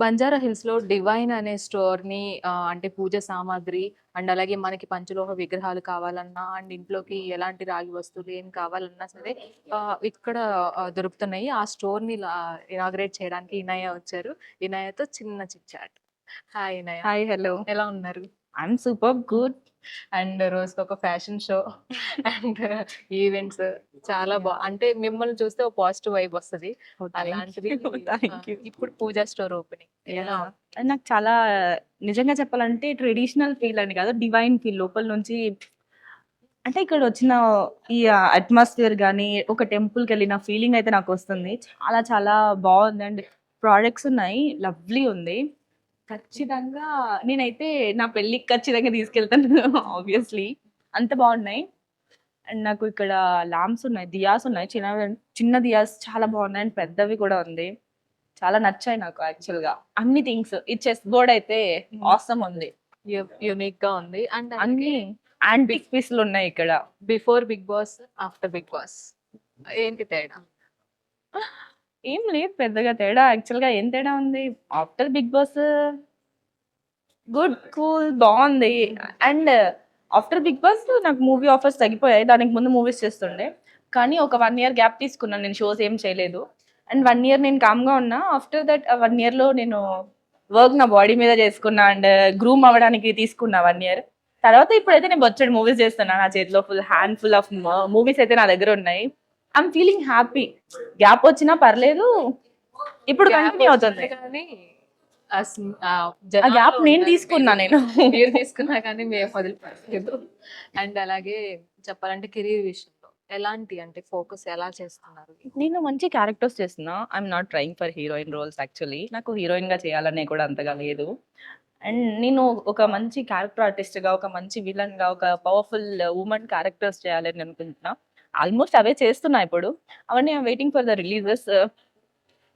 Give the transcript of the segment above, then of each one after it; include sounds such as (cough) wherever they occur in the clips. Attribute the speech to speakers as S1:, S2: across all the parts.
S1: బంజారా హిల్స్లో డివైన్ అనే స్టోర్ని ఆ, అంటే పూజ సామాగ్రి అండ్ అలాగే మనకి పంచలోహ విగ్రహాలు కావాలన్నా అండ్ ఇంట్లోకి ఎలాంటి రాగి వస్తువులు ఏం కావాలన్నా సరే ఇక్కడ దొరుకుతున్నాయి. ఆ స్టోర్ని ఇనాగ్రేట్ చేయడానికి ఇనయ వచ్చారు. ఇనయతో చిన్న chitchat hi Inaya.
S2: Hi hello.
S1: ఎలా ఉన్నారు?
S2: I'm super good.
S1: అండ్ రోజుకి ఒక ఫ్యాషన్ షో అండ్ ఈవెంట్స్ చాలా బా అంటే మిమ్మల్ని చూస్తే ఒక పాజిటివ్ వైబ్ వస్తది. అలాంటిది (laughs) ఇప్పుడు పూజా స్టోర్ ఓపెనింగ్.
S2: నాకు చాలా నిజంగా చెప్పాలంటే ట్రెడిషనల్ ఫీల్ అని కాదు డివైన్ ఫీల్. లోపల నుంచి అంటే ఇక్కడ వచ్చిన ఈ అట్మాస్ఫియర్ కానీ ఒక టెంపుల్కి వెళ్ళిన ఫీలింగ్ అయితే నాకు వస్తుంది. చాలా చాలా బాగుంది అండ్ ప్రోడక్ట్స్ ఉన్నాయి లవ్లీ ఉంది. ఖచ్చితంగా నేనైతే నా పెళ్ళికి ఖచ్చితంగా తీసుకెళ్తాను ఆబ్వియస్లీ అంత బాగున్నాయి. అండ్ నాకు ఇక్కడ ల్యాంప్స్ ఉన్నాయి దియాస్ ఉన్నాయి. చిన్న చిన్న దియాస్ చాలా బాగున్నాయి అండ్ పెద్దవి కూడా ఉంది. చాలా నచ్చాయి నాకు యాక్చువల్గా. అన్ని థింగ్స్ ఈ చెస్ బోర్డ్ అయితే
S1: Hmm.
S2: ఆసమ్ ఉంది.
S1: యూనిక్గా ఉంది. అండ్
S2: అన్ని యాంటిక్ పీస్లు ఉన్నాయి ఇక్కడ.
S1: Before Bigg Boss after Bigg Boss ఏంటి తేడా?
S2: ఏం లేదు పెద్దగా తేడా. యాక్చువల్గా ఏం తేడా ఉంది? After Bigg Boss good cool బాగుంది. అండ్ ఆఫ్టర్ బిగ్ బాస్ నాకు మూవీ ఆఫర్స్ తగ్గిపోయాయి. దానికి ముందు మూవీస్ చేస్తుండే. కానీ ఒక వన్ ఇయర్ గ్యాప్ తీసుకున్నాను. నేను షోస్ ఏం చేయలేదు. అండ్ వన్ ఇయర్ నేను కామ్గా ఉన్నా. ఆఫ్టర్ దట్ వన్ ఇయర్లో నేను వర్క్ నా బాడీ మీద చేసుకున్నా అండ్ గ్రూమ్ అవ్వడానికి తీసుకున్నా వన్ ఇయర్. తర్వాత ఇప్పుడైతే నేను బొచ్చడి మూవీస్ చేస్తున్నా నా చేతిలో full hand full of movies అయితే నా దగ్గర ఉన్నాయి. ఐఎమ్ ఫీలింగ్ హ్యాపీ గ్యాప్ వచ్చినా పర్లేదు. ఇప్పుడు కంటిన్యూ అవుతుంది.
S1: కానీ
S2: గ్యాప్ నేను తీసుకున్నా నేను.
S1: మీరు తీసుకున్నా కానీ మేము వదిలిపెట్టలేదు. అండ్ అలాగే చెప్పాలంటే కెరీర్ విషయంలో ఎలాంటి అంటే ఫోకస్ ఎలా చేస్తున్నారు?
S2: నేను మంచి క్యారెక్టర్స్ చేస్తున్నా. I'm not trying for heroine roles actually నాకు హీరోయిన్గా చేయాలనే కూడా అంతగా లేదు. అండ్ నేను ఒక మంచి క్యారెక్టర్ ఆర్టిస్ట్గా ఒక మంచి విలన్గా ఒక పవర్ఫుల్ ఉమెన్ క్యారెక్టర్స్ చేయాలని అనుకుంటున్నా. ఆల్మోస్ట్ అవే చేస్తున్నా ఇప్పుడు. అవన్నీ వెయిటింగ్ ఫర్ ద రిలీజెస్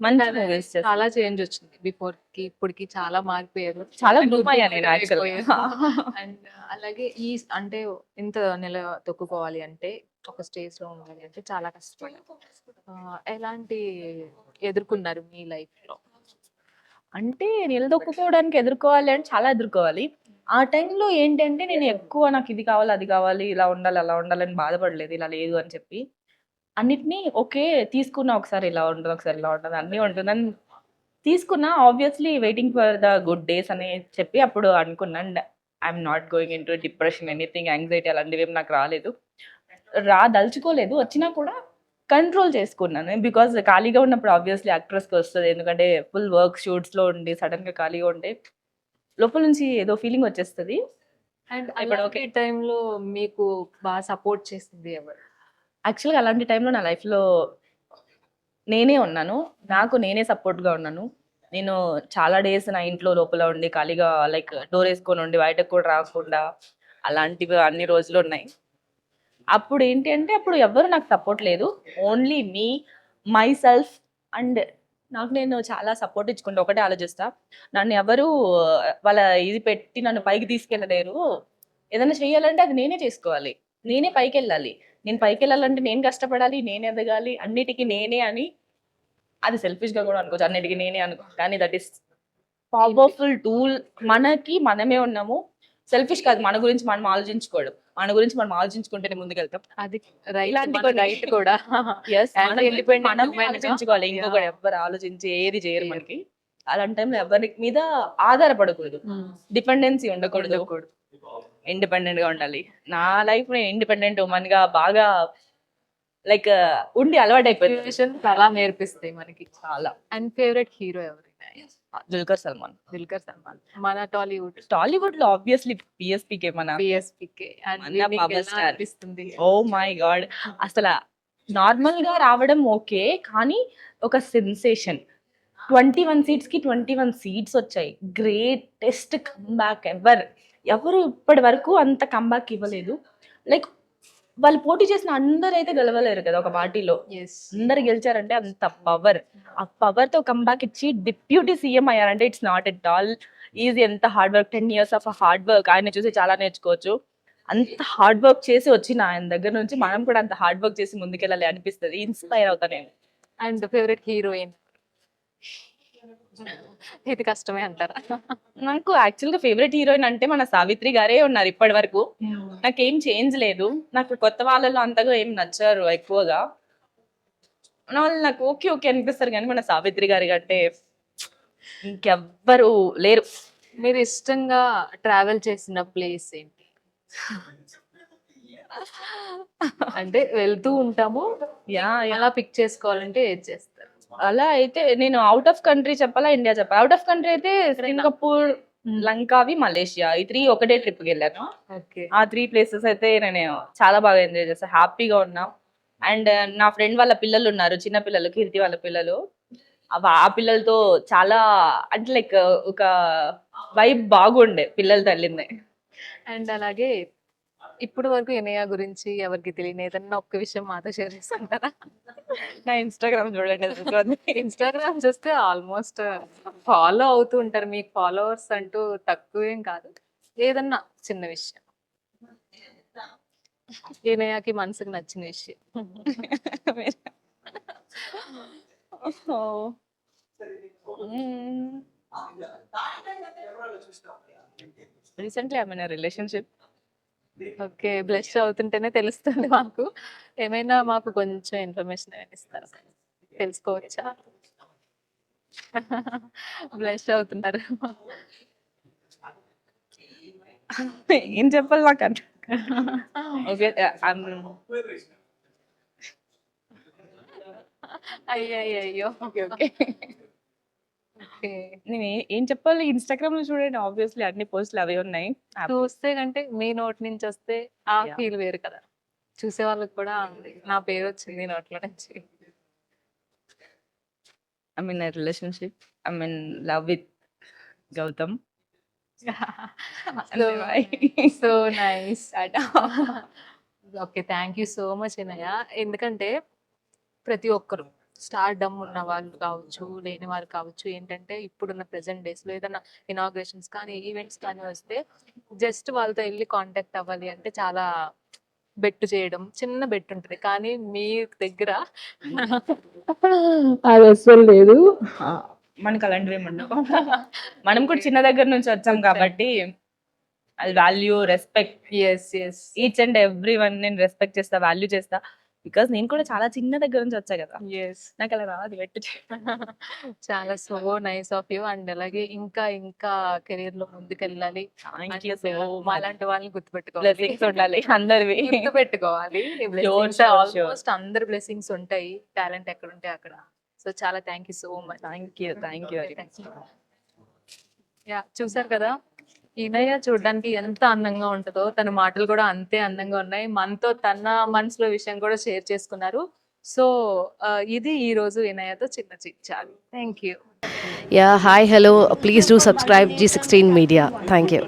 S2: మంచి మూవీస్
S1: చాలా చేంజ్ వచ్చింది. బిఫోర్కి ఇప్పటికి చాలా మారిపోయారు
S2: చాలా గ్రూప్ అయ్యా నేను.
S1: అండ్ (laughs) అలాగే ఈ అంటే ఇంత నెల తొక్కుకోవాలి అంటే ఒక స్టేజ్లో ఉండాలి అంటే చాలా కష్టపడ్డారు ఎలాంటి ఎదుర్కొన్నారు మీ లైఫ్లో?
S2: అంటే నిలదొక్కుకోవడానికి ఎదుర్కోవాలి అంటే చాలా ఎదుర్కోవాలి. ఆ టైంలో ఏంటంటే నేను ఎక్కువ నాకు ఇది కావాలి అది కావాలి ఇలా ఉండాలి అలా ఉండాలని బాధపడలేదు ఇలా లేదు అని చెప్పి. అన్నిటినీ ఓకే తీసుకున్నా ఒకసారి ఇలా ఉంటుంది ఒకసారి ఇలా ఉంటుంది అన్నీ ఉంటుందని తీసుకున్నా obviously waiting for the good days అని చెప్పి అప్పుడు అనుకున్నాను I'm not going into depression anything anxiety అలాంటివి ఏం నాకు రాలేదు. రా దలుచుకోలేదు వచ్చినా కూడా కంట్రోల్ చేసుకున్నాను బికాజ్ ఖాళీగా ఉన్నప్పుడు ఆబ్వియస్లీ యాక్ట్రెస్కి వస్తుంది. ఎందుకంటే ఫుల్ వర్క్ షూట్స్లో ఉండి సడన్గా ఖాళీగా ఉంటే లోపల నుంచి ఏదో ఫీలింగ్ వచ్చేస్తుంది.
S1: అండ్
S2: ఇప్పుడు okay.
S1: టైంలో మీకు బాగా సపోర్ట్ చేసింది ఎవరు?
S2: యాక్చువల్గా అలాంటి టైంలో నా లైఫ్లో నేనే ఉన్నాను. నాకు నేనే సపోర్ట్గా ఉన్నాను. నేను చాలా డేస్ నా ఇంట్లో లోపల ఉండి ఖాళీగా లైక్ డోర్ వేసుకొని ఉండి బయటకు కూడా రాకుండా అలాంటివి అన్ని రోజులు ఉన్నాయి. అప్పుడు ఏంటి అంటే అప్పుడు ఎవరు నాకు సపోర్ట్ లేదు. Only me myself and నాకు నేను చాలా సపోర్ట్ ఇచ్చుకుంటా. ఒకటే ఆలోచిస్తా. నన్ను ఎవరు వాళ్ళ ఇది పెట్టి నన్ను పైకి తీసుకెళ్ళలేరు. ఏదైనా చేయాలంటే అది నేనే చేసుకోవాలి. నేనే పైకి వెళ్ళాలి నేను పైకి వెళ్ళాలంటే నేను కష్టపడాలి నేను ఎదగాలి అన్నిటికీ నేనే అని అది సెల్ఫిష్గా కూడా అనుకోవచ్చు. అన్నిటికీ నేనే అనుకో. కానీ దట్ ఈస్ పవర్ఫుల్ టూల్ మనకి మనమే ఉన్నాము. సెల్ఫిష్ కాదు మన గురించి మనం ఆలోచించుకోవడం. మన గురించి మనం ఆలోచించుకుంటేనే ముందుకెళ్తాం.
S1: అది రైట్
S2: ఇలాంటి కొన్ని-
S1: రైట్ కూడా. (laughs)
S2: మనం ఆలోచించుకోవాలి ఇంకొకటి. ఎవరు ఆలోచించి ఏది చేయరు. మనకి. అలాంటి టైంలో ఎవరి మీద ఆధారపడకూడదు. డిపెండెన్సీ ఉండకూడదు.
S1: ఉండకూడదు.
S2: ఇండిపెండెంట్గా ఉండాలి. నా లైఫ్ని ఇండిపెండెంట్ ఉమెన్గా బాగా లైక్ ఉండి అలవాటు అయిపోయింది
S1: అలా నేర్పిస్తాయి మనకి.
S2: చాలా.
S1: అండ్ ఫేవరెట్ హీరో ఎవరు
S2: దుల్కర్ సల్మాన్
S1: దుల్కర్ సల్మాన్ మన టాలీవుడ్
S2: టాలీవుడ్లో ఆబ్వియస్లీ పిఎస్పీకే మన star.
S1: అనిపిస్తుంది?
S2: ఓ మై గాడ్ అసలు నార్మల్గా రావడం ఓకే కానీ ఒక సెన్సేషన్ ట్వంటీ వన్ సీట్స్కి ట్వంటీ వన్ సీట్స్ వచ్చాయి. గ్రేటెస్ట్ కంబ్యాక్ ఎవర్ ఎవరు ఇప్పటి వరకు అంత కంబ్యాక్ ఇవ్వలేదు. లైక్ వాళ్ళు పోటీ చేసిన అందరూ అయితే గెలవలేరు కదా ఒక పార్టీలో. అందరు గెలిచారంటే అంత పవర్ ఆ పవర్తో కంబ్యాక్ ఇచ్చి డిప్యూటీ సీఎం అయ్యారంటే it's not at all easy ఎంత hard work ten years of hard work ఆయన చూసి చాలా నేర్చుకోవచ్చు. అంత హార్డ్ వర్క్ చేసి వచ్చిన ఆయన దగ్గర నుంచి మనం కూడా అంత హార్డ్ వర్క్ చేసి ముందుకెళ్ళాలి అనిపిస్తుంది. ఇన్స్పైర్ అవుతా నేను.
S1: అండ్ ఫేవరెట్ హీరోయిన్ ఇది కష్టమే అంటారా?
S2: నాకు యాక్చువల్గా ఫేవరెట్ హీరోయిన్ అంటే మన సావిత్రి గారే ఉన్నారు ఇప్పటి వరకు నాకేం చేంజ్ లేదు. నాకు కొత్త వాళ్ళలో అంతగా ఏం నచ్చారు ఎక్కువగా. వాళ్ళు నాకు ఓకే ఓకే అనిపిస్తారు కానీ మన సావిత్రి గారి కంటే ఇంకెవ్వరు లేరు.
S1: మీరు ఇష్టంగా ట్రావెల్ చేసిన ప్లేస్ ఏంటి? అంటే వెళ్తూ ఉంటాము.
S2: యా
S1: ఎలా పిక్ చేసుకోవాలంటే ఏది చేస్తారు?
S2: అలా అయితే నేను అవుట్ ఆఫ్ కంట్రీ చెప్పాలా ఇండియా చెప్పాలా? అవుట్ ఆఫ్ కంట్రీ అయితే సింగపూర్ లంకావి మలేషియా ఈ త్రీ ఒకటే ట్రిప్కి వెళ్ళాను.
S1: ఓకే.
S2: ఆ త్రీ ప్లేసెస్ అయితే నేను చాలా బాగా ఎంజాయ్ చేస్తాను హ్యాపీగా ఉన్నా. అండ్ నా ఫ్రెండ్ వాళ్ళ పిల్లలు ఉన్నారు చిన్న పిల్లలు కీర్తి వాళ్ళ పిల్లలు. అవ- ఆ పిల్లలతో చాలా అంటే లైక్ ఒక వైబ్ బాగుండే పిల్లలతో వెళ్ళింది
S1: అండ్ అలాగే ఇప్పుడు వరకు ఎనయ గురించి ఎవరికి తెలియని ఏదన్నా ఒక్క విషయం మాతో షేర్ చేసుకుంటారా
S2: నా ఇన్స్టాగ్రామ్ చూడండి.
S1: ఇన్స్టాగ్రామ్ చూస్తే ఆల్మోస్ట్ ఫాలో అవుతూ ఉంటారు. మీకు ఫాలోవర్స్ అంటూ తక్కువేం కాదు. ఏదన్నా చిన్న విషయం. ఈనయాకి మనసుకు నచ్చిన విషయం.
S2: Recently I mean relationship
S1: okay. Blush అవుతుంటేనే తెలుస్తుంది మాకు. ఏమైనా మాకు కొంచెం ఇన్ఫర్మేషన్ ఇస్తారా? తెలుసుకోవచ్చా? బ్లష్ అవుతున్నారు.
S2: ఏం చెప్పాలి నాకు అంటే ఓకే.
S1: అయ్యో అయ్యో
S2: ఓకే ఓకే.
S1: ఓకే.
S2: నేను ఏ- ఏం చెప్పాలి? ఇన్స్టాగ్రామ్లో చూడండి ఆబ్వియస్లీ అన్ని పోస్టులు అవే ఉన్నాయి.
S1: చూస్తే కంటే మీ నోటి నుంచి వస్తే ఆ
S2: Yeah.
S1: ఫీల్ వేరు కదా. చూసే వాళ్ళకి కూడా నా పేరు వచ్చింది నోట్లో నుంచి.
S2: I mean relationship I mean love with Gautam
S1: so so nice okay thank you so much ఎందుకంటే ప్రతి ఒక్కరు స్టార్ డమ్ ఉన్న వాళ్ళు కావచ్చు లేని వారు కావచ్చు ఏంటంటే ఇప్పుడున్న ప్రెసెంట్ డేస్లో ఏదైనా ఇనాగ్రేషన్స్ కానీ ఈవెంట్స్ కానీ వస్తే జస్ట్ వాళ్ళతో వెళ్ళి కాంటాక్ట్ అవ్వాలి అంటే చాలా బెట్ చేయడం చిన్న బెట్ ఉంటుంది. కానీ మీ దగ్గర
S2: అది అస్సలు లేదు. మనకు అలాంటివి ఏమి ఉండవు. మనం కూడా చిన్న దగ్గర నుంచి వచ్చాం కాబట్టి అది value respect
S1: yes yes
S2: each and every one నేను రెస్పెక్ట్ చేస్తా వాల్యూ చేస్తా. బికాస్ నేను కూడా చాలా చిన్న దగ్గర నుంచి వచ్చా కదా. నాకు అలా రాదు పెట్టు (laughs)
S1: చాలా so nice of you and అలాగే ఇంకా ఇంకా కెరీర్లో ముందుకెళ్ళాలి. మాలాంటి వాళ్ళని గుర్తుపెట్టుకోవాలి.
S2: ఉండాలి అందరివి. (laughs)
S1: గుర్తు పెట్టుకోవాలి
S2: Sure, sure, sure.
S1: ఆల్మోస్ట్ అందరు బ్లెస్సింగ్స్ ఉంటాయి. టాలెంట్ ఎక్కడ ఉంటే అక్కడ. సో చాలా thank you so much
S2: thank you thank you
S1: yeah చూసారు కదా? ఈనయ్య చూడడానికి ఎంత అందంగా ఉంటుందో తన మాటలు కూడా అంతే అందంగా ఉన్నాయి. మనతో తన మనసులో విషయం కూడా షేర్ చేసుకున్నారు. సో ఇది ఈ రోజు ఈనయ్యతో చిన్న చిచ్చాలి thank you
S3: yeah hi hello please do subscribe G sixteen media thank you